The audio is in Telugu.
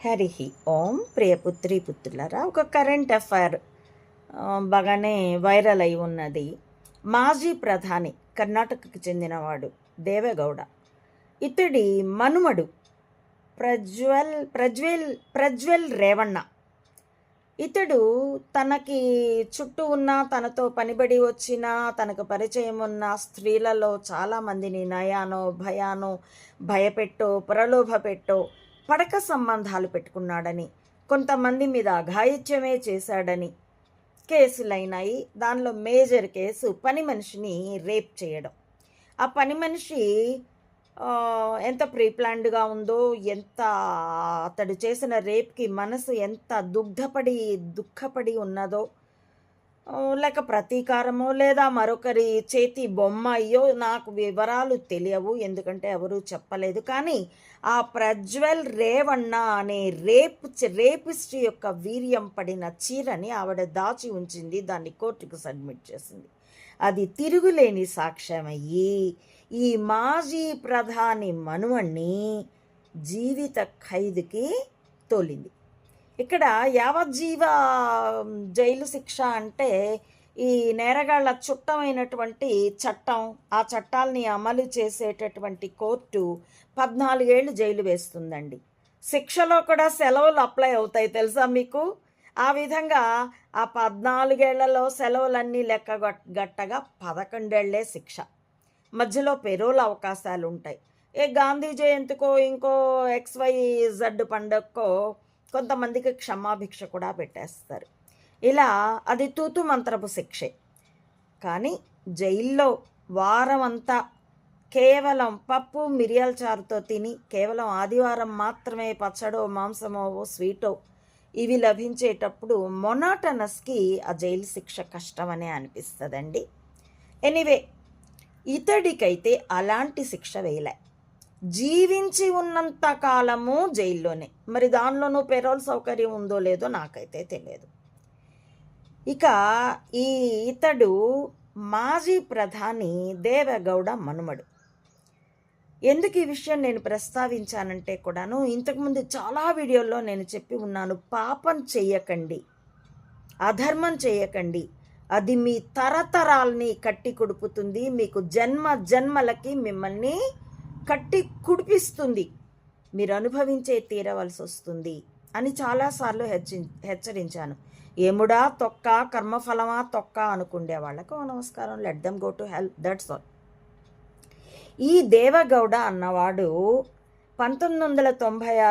హరి ఓం ప్రియపుత్రి పుత్రులరా ఒక కరెంట్ అఫైర్ బాగానే వైరల్ అయి ఉన్నది. మాజీ ప్రధాని కర్ణాటకకు చెందినవాడు దేవేగౌడ. ఇతడి మనుమడు ప్రజ్వల్ ప్రజ్వల్ ప్రజ్వల్ రేవణ ఇతడు తనకి చుట్టూ ఉన్న తనతో పనిబడి వచ్చిన తనకు పరిచయం ఉన్న స్త్రీలలో చాలామందిని నయానో భయానో భయపెట్టో ప్రలోభ పెట్టో పడక సంబంధాలు పెట్టుకున్నాడని కొంతమంది మీద అఘాయిత్యమే చేశాడని కేసులైనాయి. దానిలో మేజర్ కేసు పని మనిషిని రేప్ చేయడం. ఆ పని మనిషి ఎంత ప్రీప్లాన్డ్గా ఉందో ఎంత అతడు చేసిన రేప్కి మనసు ఎంత దుగ్ధపడి దుఃఖపడి ఉన్నదో లేక ప్రతీకారమో లేదా మరొకరి చేతి బొమ్మ అయ్యో నాకు వివరాలు తెలియవు ఎందుకంటే ఎవరూ చెప్పలేదు. కానీ ఆ ప్రజ్వల్ రేవన్న అనే రేపు రేపిస్ట్ యొక్క వీర్యం పడిన చీరని ఆవిడ దాచి ఉంచింది దాన్ని కోర్టుకు సబ్మిట్ చేసింది. అది తిరుగులేని సాక్ష్యమయ్యి ఈ మాజీ ప్రధాని మనువణ్ణి జీవిత ఖైదుకి తోలింది. ఇక్కడ యావజ్జీవ జైలు శిక్ష అంటే ఈ నేరగాళ్ళ చుట్టమైనటువంటి చట్టం ఆ చట్టాల్ని అమలు చేసేటటువంటి కోర్టు పద్నాలుగేళ్ళు జైలు వేస్తుందండి. శిక్షలో కూడా సెలవులు అప్లై అవుతాయి తెలుసా మీకు? ఆ విధంగా ఆ పద్నాలుగేళ్ళలో సెలవులన్నీ లెక్క గట్- గట్టగా పదకొండేళ్ళే శిక్ష. మధ్యలో పెరోల్ అవకాశాలు ఉంటాయి ఏ గాంధీ జయంతికో ఇంకో ఎక్స్వై జడ్ పండగకో కొంతమందికి క్షమాభిక్ష కూడా పెట్టేస్తారు. ఇలా అది తూతు మంత్రపు శిక్షే. కానీ జైల్లో వారం అంతా కేవలం పప్పు మిరియాల చారుతో తిని కేవలం ఆదివారం మాత్రమే పచ్చడో మాంసమో స్వీటో ఇవి లభించేటప్పుడు మొనాటనస్కి ఆ జైలు శిక్ష కష్టమనే అనిపిస్తుందండి. ఎనీవే ఇతడికైతే అలాంటి శిక్ష వేయలే. జీవించి ఉన్నంత కాలము జైల్లోనే. మరి దానిలోనూ పెరోల్ సౌకర్యం ఉందో లేదో నాకైతే తెలియదు. ఇక ఈ ఇతడు మాజీ ప్రధాని దేవగౌడ మనుమడు. ఎందుకు ఈ విషయం నేను ప్రస్తావించానంటే కూడాను ఇంతకుముందు చాలా వీడియోల్లో నేను చెప్పి ఉన్నాను పాపం చెయ్యకండి అధర్మం చేయకండి అది మీ తరతరాల్ని కట్టి కొడుపుతుంది మీకు జన్మ జన్మలకి మిమ్మల్ని కట్టి కుడిపిస్తుంది. మీరు అనుభవించే తీరవలసి వస్తుంది అని చాలాసార్లు హెచ్చరి హెచ్చరించాను. ఏముడా తొక్క కర్మఫలమా తొక్క అనుకుండే వాళ్ళకు "ఓ, నమస్కారం. Let them go to help that's all ఈ దేవగౌడ అన్నవాడు పంతొమ్మిది వందల తొంభై ఆరు